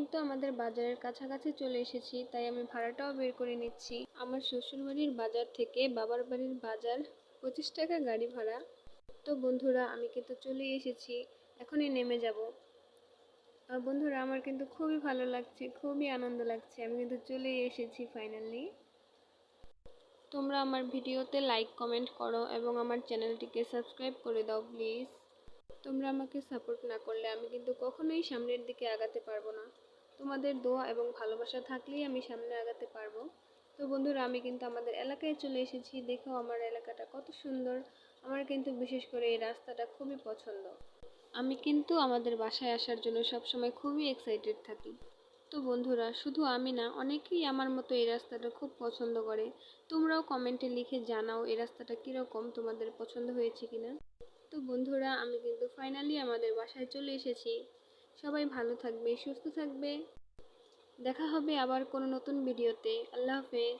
কিন্তু আমাদের বাজারের কাছাকাছি চলে এসেছি, তাই আমি ভাড়াটাও বের করে নিচ্ছি। আমার শ্বশুরবাড়ির বাজার থেকে বাবার বাড়ির বাজার, পঁচিশ টাকা গাড়ি ভাড়া। তো বন্ধুরা, আমি কিন্তু চলে এসেছি, এখনই নেমে যাব। আর বন্ধুরা, আমার কিন্তু খুবই ভালো লাগছে, খুবই আনন্দ লাগছে, আমি কিন্তু চলেই এসেছি ফাইনালি তোমরা আমার ভিডিওতে লাইক কমেন্ট করো এবং আমার চ্যানেলটিকে সাবস্ক্রাইব করে দাও প্লিজ তোমরা আমাকে সাপোর্ট না করলে আমি কিন্তু কখনোই সামনের দিকে আগাতে পারব না। তোমাদের দোয়া এবং ভালোবাসা থাকলেই আমি সামনে আগাতে পারব। তো বন্ধুরা, আমি কিন্তু আমাদের এলাকায় চলে এসেছি। দেখো আমার এলাকাটা কত সুন্দর। আমার কিন্তু বিশেষ করে এই রাস্তাটা খুবই পছন্দ। আমি কিন্তু আমাদের বাসায় আসার জন্য সবসময় খুবই এক্সাইটেড থাকি। তো বন্ধুরা, শুধু আমি না, অনেকেই আমার মতো এই রাস্তাটা খুব পছন্দ করে। তোমরাও কমেন্টে লিখে জানাও এই রাস্তাটা কীরকম, তোমাদের পছন্দ হয়েছে কিনা। তো বন্ধুরা, আমি কিন্তু ফাইনালি আমাদের বাসায় চলে এসেছি। সবাই ভালো থাকবে সুস্থ থাকবে। দেখা হবে আবার কোনো নতুন ভিডিওতে আল্লাহ হাফেজ।